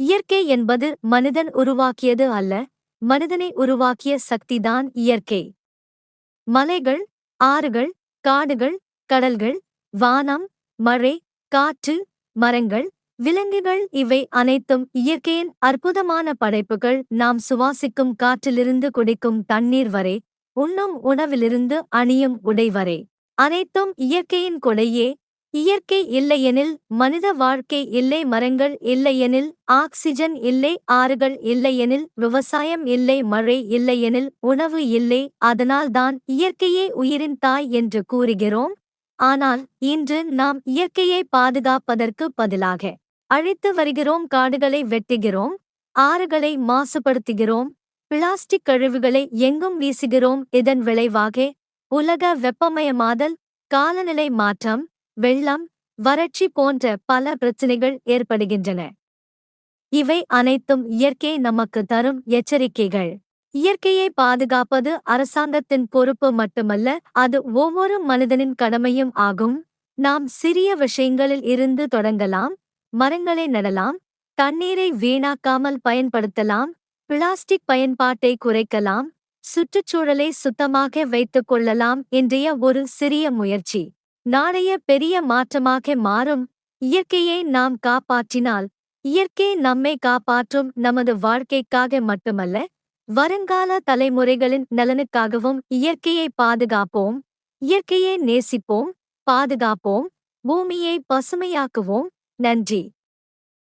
இயற்கை என்பது மனிதன் உருவாக்கியது அல்ல மனிதனை உருவாக்கிய சக்திதான் இயற்கை. மலைகள் ஆறுகள் காடுகள் கடல்கள் வானம் மழை காற்று மரங்கள் விலங்குகள் இவை அனைத்தும் இயற்கையின் அற்புதமான படைப்புகள். நாம் சுவாசிக்கும் காற்றிலிருந்து குடிக்கும் தண்ணீர் வரை உண்ணும் உணவிலிருந்து அணியும் உடை வரை அனைத்தும் இயற்கையின் கொடையே இயற்கை இல்லையெனில் மனித வாழ்க்கை இல்லை மரங்கள் இல்லையெனில் ஆக்சிஜன் இல்லை ஆறுகள் இல்லையெனில் விவசாயம் இல்லை மழை இல்லையெனில் உணவு இல்லை அதனால்தான் இயற்கையே உயிரின் தாய் என்று கூறுகிறோம். ஆனால் இன்று நாம் இயற்கையை பாதுகாப்பதற்கு பதிலாக அழித்து வருகிறோம் காடுகளை வெட்டுகிறோம் ஆறுகளை மாசுபடுத்துகிறோம் பிளாஸ்டிக் கழிவுகளை எங்கும் வீசுகிறோம் இதன் விளைவாக உலக வெப்பமயமாதல் காலநிலை மாற்றம் வெள்ளம் வறட்சி போன்ற பல பிரச்சினைகள் ஏற்படுகின்றன. இவை அனைத்தும் இயற்கை நமக்கு தரும் எச்சரிக்கைகள். இயற்கையை பாதுகாப்பது அரசாங்கத்தின் பொறுப்பு மட்டுமல்ல அது ஒவ்வொரு மனிதனின் கடமையும் ஆகும். நாம் சிறிய விஷயங்களில் இருந்து தொடங்கலாம் மரங்களை நடலாம் தண்ணீரை வீணாக்காமல் பயன்படுத்தலாம் பிளாஸ்டிக் பயன்பாட்டை குறைக்கலாம் சுற்றுச்சூழலை சுத்தமாக வைத்துக் கொள்ளலாம் இன்றைய ஒரு சிறிய முயற்சி. நாளைய பெரிய மாற்றமாக மாறும். இயற்கையை நாம் காப்பாற்றினால் இயற்கை நம்மை காப்பாற்றும் நமது வாழ்க்கைக்காக மட்டுமல்ல வருங்கால தலைமுறைகளின் நலனுக்காகவும் இயற்கையை பாதுகாப்போம். இயற்கையை நேசிப்போம் பாதுகாப்போம். பூமியை பசுமையாக்குவோம். நன்றி.